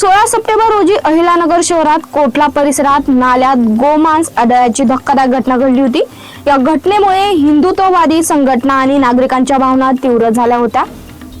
सोळा सप्टेंबर रोजी अहिलानगर शहरात कोटला परिसरात नाल्यात गोमांस आढळल्याची धक्कादायक घटना घडली होती. या घटनेमुळे हिंदुत्ववादी संघटना आणि नागरिकांच्या भावना तीव्र झाल्या होत्या.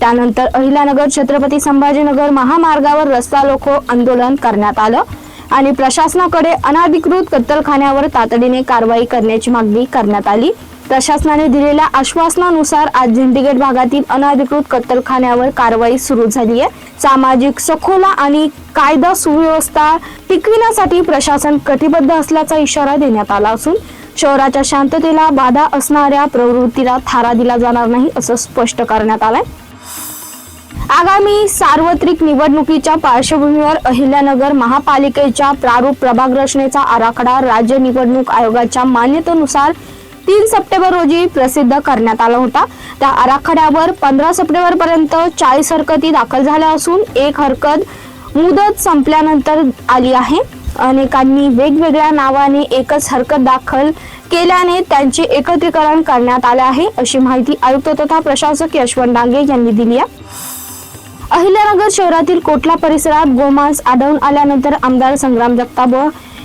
त्यानंतर अहिलानगर छत्रपती संभाजीनगर महामार्गावर रस्ता रोको आंदोलन करण्यात आलं आणि प्रशासनाकडे अनाधिकृत कत्तलखान्यावर तातडीने कारवाई करण्याची मागणी करण्यात आली. प्रशासनाने दिलेल्या आश्वासनानुसार आज झेंडीगेट भागातील अनाधिकृत कत्तलखान्यावर कारवाई सुरू झाली आहे. सामाजिक सखोला आणि कायदा सुव्यवस्था टिकविण्यासाठी प्रशासन कटिबद्ध असल्याचा इशारा देण्यात आला असून शहराच्या शांततेला बाधा असणाऱ्या प्रवृत्तीला थारा दिला जाणार नाही असं स्पष्ट करण्यात आलंय. आगामी सार्वत्रिक निवडणुकीच्या पार्श्वभूमीवर अहिल्यानगर महापालिकेच्या प्रारूप प्रभाग रचनेचा आराखडा राज्य निवडणूक आयोगाच्या मान्यतेनुसार तीन सप्टेंबर रोजी प्रसिद्ध करण्यात आला होता. त्या आराखड्यावर पंधरा सप्टेंबर पर्यंत चाळीस हरकती दाखल झाल्या असून एक हरकत मुदत संपल्यानंतर आली आहे. अनेकांनी वेगवेगळ्या नावाने एकच हरकत दाखल केल्याने त्यांचे एकत्रीकरण करण्यात आले आहे अशी माहिती आयुक्त तथा प्रशासक यशवंत डांगे यांनी दिली आहे. अहिल्यानगर शहरातील कोटला परिसरात गोमांस आढळून आल्यानंतर आमदार संग्राम जगताप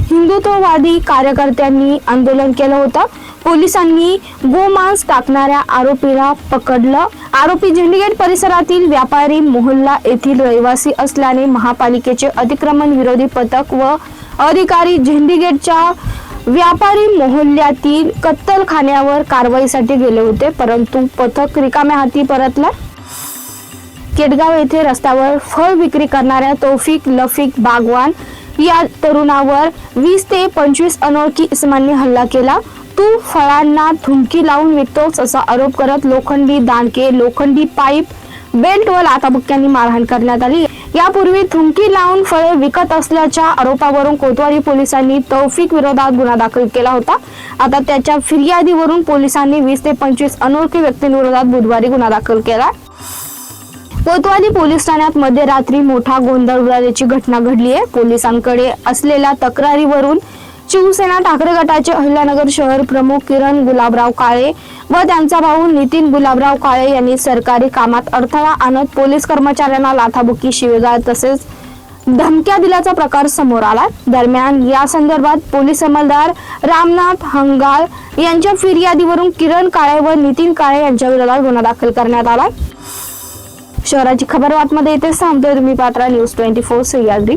हिंदुत्ववादी कार्यकर्त्यांनी आंदोलन केलं होतं. पोलिसांनी गोमांस टाकणाऱ्या आरोपीला पकडलं. आरोपी झेंडीगेट परिसरातील व्यापारी मोहल्ला येथील रहिवासी असल्याने महापालिकेचे अतिक्रमण विरोधी पथक व अधिकारी झेंडीगेटच्या व्यापारी मोहल्ल्यातील कत्तलखान्यावर कारवाईसाठी गेले होते परंतु पथक रिकाम्या हाती परतलं. केडगाव येथे रस्त्यावर फळ विक्री करणाऱ्या तौफिक लफिक बागवान या तरुणावर वीस ते पंचवीस अनोळखी इसमांनी हल्ला केला. तू फळांना थुंकी लावून विकतोस असा आरोप करत लोखंडी दांडके लोखंडी पाईप बेल्ट व लाथाबुक्क्यांनी मारहाण करण्यात आली. यापूर्वी थुंकी लावून फळे विकत असल्याच्या आरोपावरून कोतवाली पोलिसांनी तौफिक विरोधात गुन्हा दाखल केला होता. आता त्याच्या फिर्यादीवरून पोलिसांनी वीस ते पंचवीस अनोळखी व्यक्तींविरोधात बुधवारी गुन्हा दाखल केला. कोतवाली पोलीस ठाण्यात मध्यरात्री मोठा गोंधळ उडाल्याची घटना घडली आहे पोलिसांकडे असलेल्या तक्रारीवरून शिवसेना ठाकरे गटाचे अहिल्यानगर शहर प्रमुख किरण गुलाबराव काळे व त्यांचा भाऊ नितीन गुलाबराव काळे यांनी सरकारी कामात अडथळा आणत पोलीस कर्मचाऱ्यांना लाथाबुकी शिवेगाळ तसेच धमक्या दिल्याचा प्रकार समोर आला. दरम्यान या संदर्भात पोलीस अंमलदार रामनाथ हंगाळ यांच्या फिर्यादीवरून किरण काळे व नितीन काळे यांच्या विरोधात गुन्हा दाखल करण्यात आला. शहराची खबर बातमध्ये येथे सांगतोय तुम्ही पात्रा न्यूज ट्वेंटी फोर सह्याद्री.